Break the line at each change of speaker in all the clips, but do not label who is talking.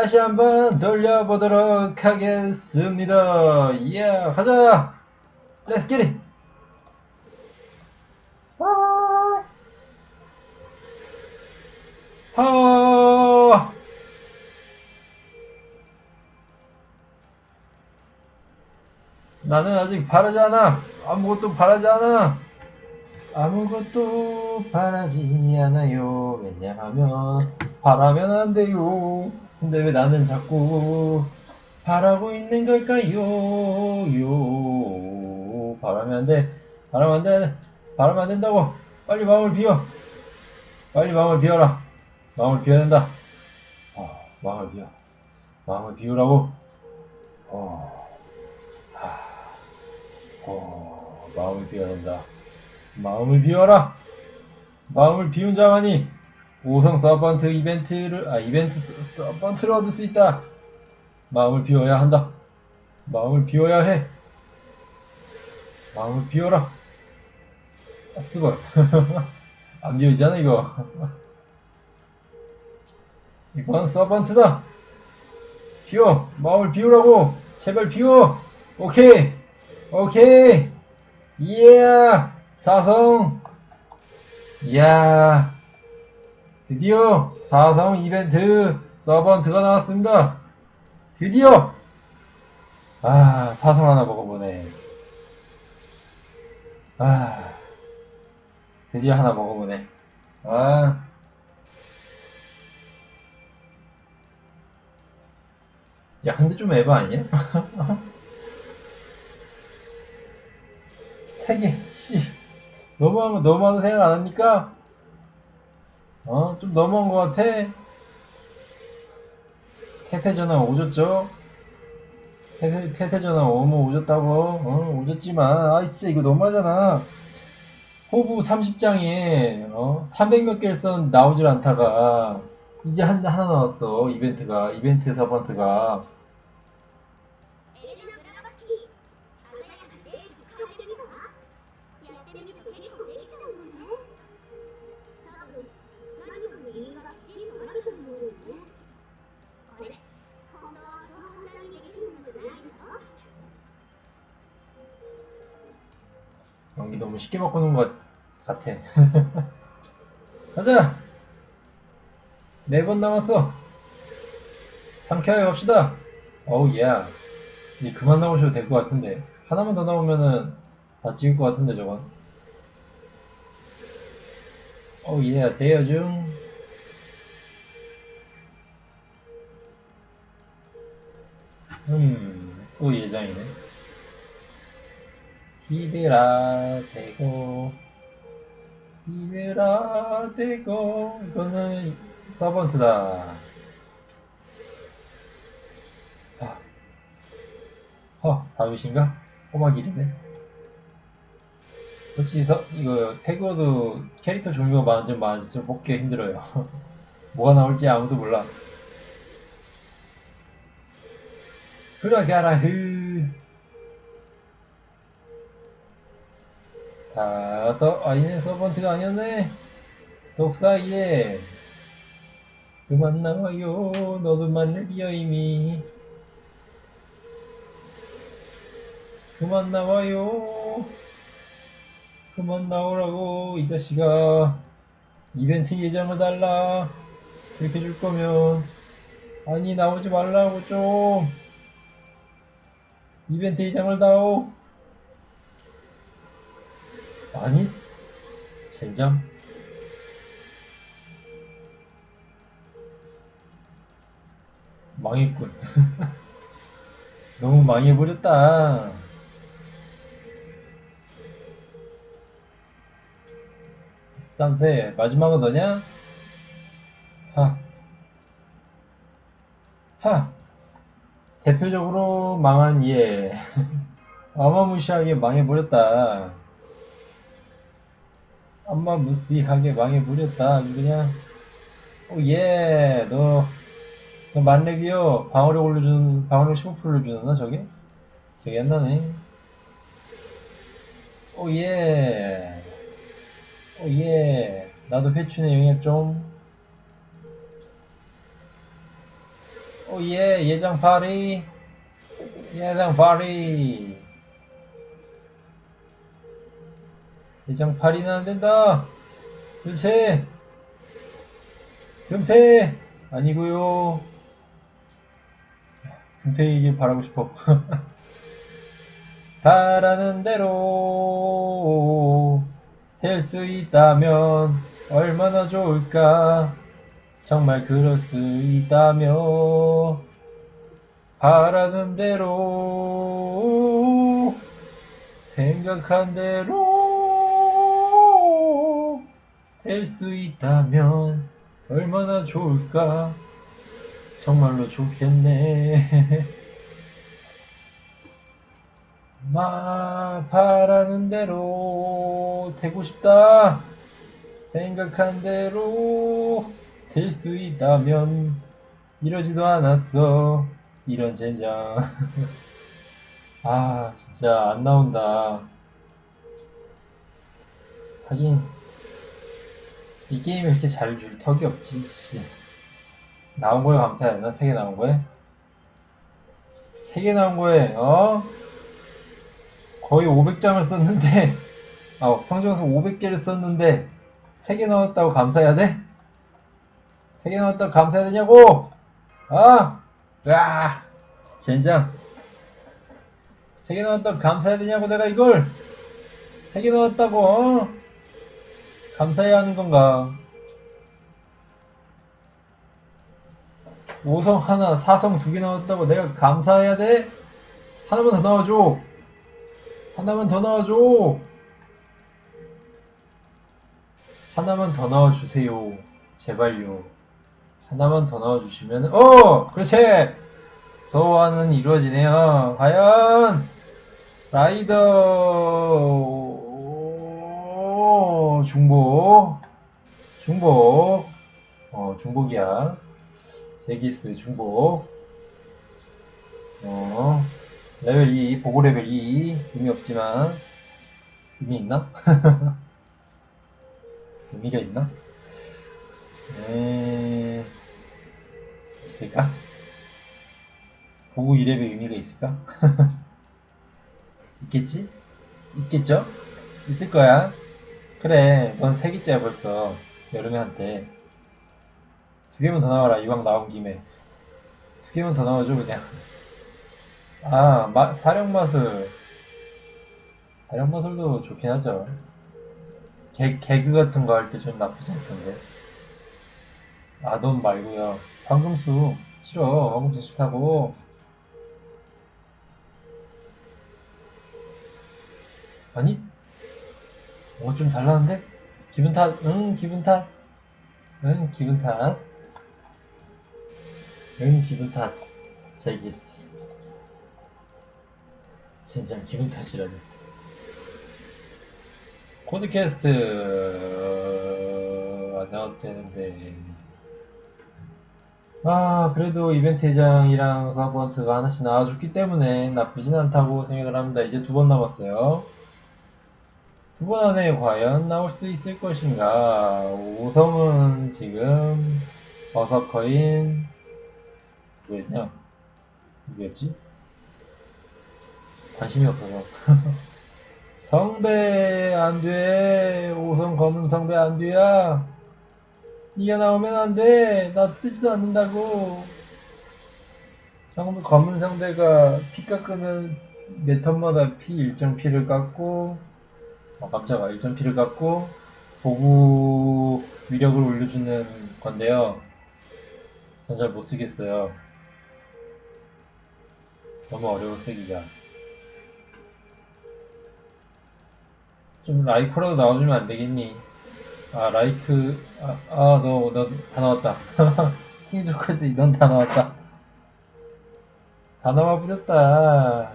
다시 한번 돌려보도록 하겠습니다. 예, 가자! Let's get it! 하! 나는 아직 바라지 않아. 아무것도 바라지 않아. 아무것도 바라지 않아요. 왜냐하면 바라면 안 돼요. 근데 왜 나는 자꾸 바라고 있는 걸까요? 요. 바라면 안 돼. 바라면 안 돼. 바라면 안 된다고. 빨리 마음을 비워. 빨리 마음을 비워라. 마음을 비워야 된다. 어, 마음을 비워. 마음을 비우라고. 어, 하, 어, 마음을 비워야 된다. 마음을 비워라. 마음을 비운 자만이 5성 서번트 이벤트를 아 이벤트 서- 서번트를 얻을 수 있다. 마음을 비워야 한다. 마음을 비워야 해. 마음을 비워라. 아, 쓰벌. 안 비우잖아 이거. 이건 서번트다. 비워. 마음을 비우라고. 제발 비워. 오케이. 오케이. 이야. 사성. 이야. 드디어 사성 이벤트 서번트가 나왔습니다. 드디어. 아, 사성 하나 먹어보네. 아. 드디어 하나 먹어보네. 아. 야, 근데 좀 에바 아니야? 세 개, 씨. 너무하면 너무하다 생각 안 합니까? 어, 좀 너무한 것 같아. 태태 전화 오졌죠? 태태, 태태 전화 오면 오졌다고, 어, 오졌지만, 아, 진짜 이거 너무하잖아. 호부 30장에, 어, 300몇 개를 쓴 나오질 않다가, 이제 한, 하나 나왔어, 이벤트가, 이벤트 서번트가. 연기 너무 쉽게 바꾸는 것 같아. 가자! 네 번 남았어. 상쾌하게 갑시다. 어우, 예. 이제 그만 나오셔도 될 것 같은데. 하나만 더 나오면은 다 찍을 것 같은데, 저건. 어우, 예. 대여 중. 음, 또 예정이네. 이들아 대고 이들아 대고. 이거는 서번트다. 아. 허 다윗인가? 꼬마길이네. 솔직히 서, 이거 태그워도 캐릭터 종류가 많, 좀 많아서 좀 뽑기가 힘들어요. 뭐가 나올지 아무도 몰라. 그러게라 흐 아, 서, 아니네, 서번트가 아니었네. 독사예. 그만 나와요. 너도 만렙이야, 이미. 그만 나와요. 그만 나오라고, 이 자식아. 이벤트 예정을 달라. 그렇게 줄 거면. 아니, 나오지 말라고, 좀. 이벤트 예정을 다오. 아니 젠장 망했군 너무 망해버렸다 쌈새 마지막은 너냐? 하. 하. 대표적으로 망한 얘 어마무시하게 망해버렸다 엄마 무스티하게 망해버렸다. 그냥 오 예 너, 너 만렙이요? 방어력 올려주는 방어력 15%를 주나 저게? 기억이 안 나네. 오 예. 오 예. 나도 회춘의 영역 좀. 오 예 예장 파리. 예장 파리 파리는 안 된다. 그렇지? 금태! 아니고요. 금태이길 바라고 싶어. 바라는 대로 될 수 있다면 얼마나 좋을까? 정말 그럴 수 있다면 바라는 대로 생각한 대로 될 수 있다면 얼마나 좋을까? 정말로 좋겠네. 나 바라는 대로 되고 싶다. 생각한 대로 될 수 있다면 이러지도 않았어. 이런 젠장. 아 진짜 안 나온다. 하긴 이 게임이 이렇게 잘줄 턱이 없지 씨. 나온 거에 감사해야 되나? 세 개 나온 거에? 세 개 나온 거에 어? 거의 500장을 썼는데 아 성정서 500개를 썼는데 3개 나왔다고 감사해야 돼? 3개 나왔다고 감사해야 되냐고! 아! 으아! 젠장 3개 나왔다고 감사해야 되냐고 내가 이걸 3개 나왔다고 어? 감사해야 하는 건가 5성 하나 4성 두 개 나왔다고 내가 감사해야 돼? 하나만 더 나와줘 하나만 더 넣어줘. 하나만 더 넣어주세요. 제발요. 하나만 더 넣어주시면, 어! 그렇지! 소원은 이루어지네요. 과연, 라이더, 오, 중복. 중복. 어, 중복이야. 제기스 중복. 어. 레벨 2, 보고 레벨 2, 의미 없지만, 의미 있나? 의미가 있나? 에, 있을까? 보고 2레벨 의미가 있을까? 있겠지? 있겠죠? 있을 거야. 그래, 넌 3개째야 벌써. 여름에 한테. 두 개만 더 나와라, 이왕 나온 김에. 두 개만 더 나와줘, 그냥. 아, 마, 사령마술. 사령마술도 좋긴 하죠. 개, 개그 같은 거 할 때 좀 나쁘지 않던데. 아, 넌 말고요. 황금수. 싫어. 황금수 싫다고. 아니? 뭔가 좀 달라는데? 기분 탓? 응, 기분 탓. 응, 기분 탓. 응, 기분 탓. 제기스. 진짜 기분 탓이라니. 코드캐스트 안 나와도 되는데. 아, 그래도 이벤트 회장이랑 서버한트가 하나씩 나와줬기 때문에 나쁘진 않다고 생각을 합니다. 이제 두 번 남았어요. 두 번 안에 과연 나올 수 있을 것인가? 5성은 지금 버서커인 누구였냐? 누구였지? 관심이 없어서. 성배 안 돼. 5성 검은 성배 안 돼야. 네가 나오면 안 돼. 나 쓰지도 않는다고. 성 검은 성배가 피 깎으면 매 턴마다 피 일정 피를 깎고 어 깜짝아 일정 피를 깎고 보구 위력을 올려주는 건데요. 전 잘 못 쓰겠어요. 너무 어려워 쓰기가. 좀 라이커라도 나와주면 안 되겠니? 아 라이크 아너 너다 나왔다. 킹조까지 넌다 나왔다. 다 나와 버렸다.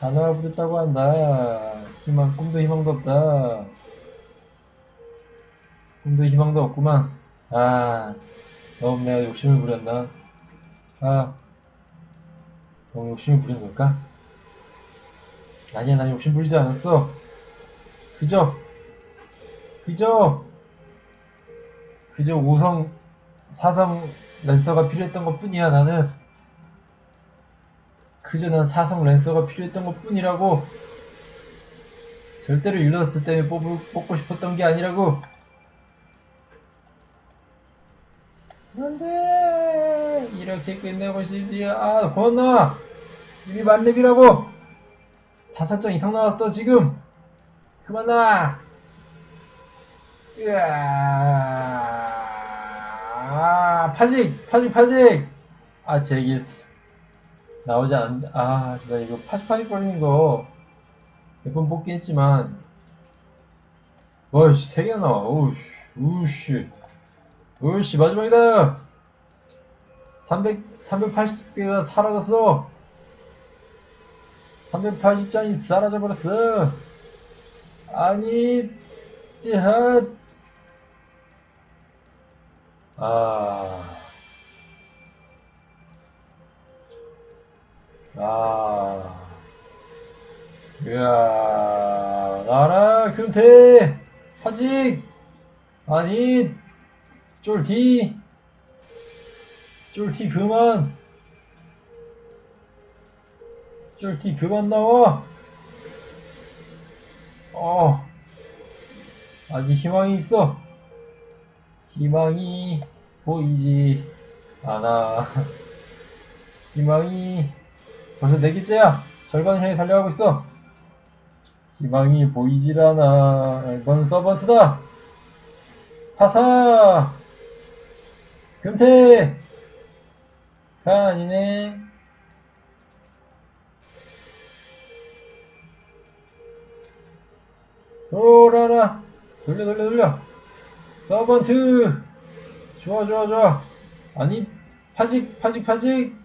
다 나와 버렸다고 한다. 희망 꿈도 희망도 없다. 꿈도 희망도 없구만. 아 너무 내가 욕심을 부렸나? 아 너무 욕심을 부린 걸까? 아니야 난 욕심 부리지 않았어. 그저 그저 그저 5성 사성 랜서가 필요했던 것 뿐이야, 나는. 그저 난 사성 랜서가 필요했던 것 뿐이라고. 절대로 율러스트 때문에 뽑을, 뽑고 싶었던 게 아니라고. 안 돼! 이렇게 끝내고 싶지. 아, 고맙나! 이미 만렙이라고! 다섯 장 이상 나왔어, 지금! 그만 나와! 으아, 파직! 파직, 파직! 아, 제기스. 나오지 않, 아, 나 이거 파직, 파직 걸리는 거, 몇번 뽑긴 했지만, 어이씨, 세 개나 나와. 오우씨, 우씨. 우씨, 마지막이다! 300, 380개가 사라졌어! 380장이 사라져버렸어! 아니, 야, 아, 아, 이야, 나라, 금태, 파직, 아니, 쫄티, 쫄티 그만, 쫄티 그만 나와, 어, 아직 희망이 있어. 희망이 보이지 않아. 희망이 벌써 네 개째야. 절반 향해 달려가고 있어. 희망이 보이질 않아. 이건 서번트다. 파사. 금태. 가 아니네. 돌아라. 돌려 돌려 돌려. 서번트. 좋아 좋아 좋아. 아니 파직 파직 파직.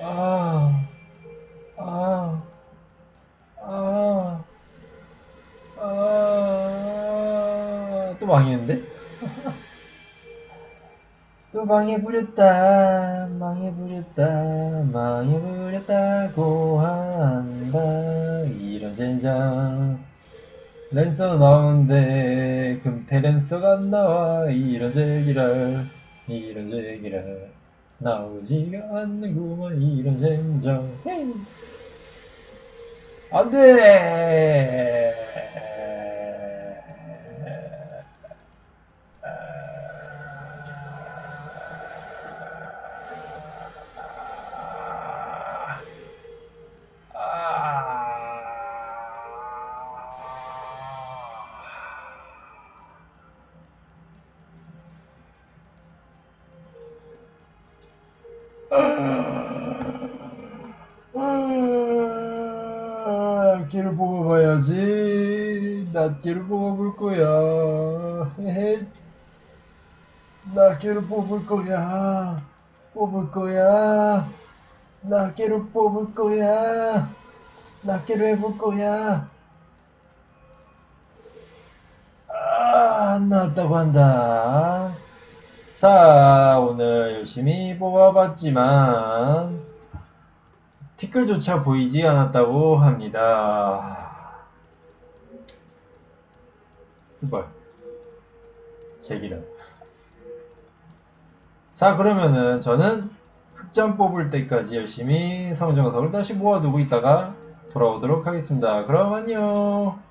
아. 아. 아. 아. 또 망했는데? 또 망해버렸다, 망해버렸다, 망해버렸다고 한다. 이런 젠장. 랜서 나오는데, 금태 랜서가 안 나와. 이런 제기랄, 이런 제기랄. 나오지가 않는구만, 이런 젠장. 헤이. 안 돼! 낫기를 뽑아볼 거야. 헤헤. 낫기를 뽑을 거야. 뽑을 거야. 낫기를 뽑을 거야. 낫기를 해볼 거야. 아, 안 나왔다고 한다. 자, 오늘 열심히 뽑아봤지만, 티끌조차 보이지 않았다고 합니다. 스벌. 제기를. 자, 그러면은 저는 흑점 뽑을 때까지 열심히 성정석을 다시 모아두고 있다가 돌아오도록 하겠습니다. 그럼 안녕.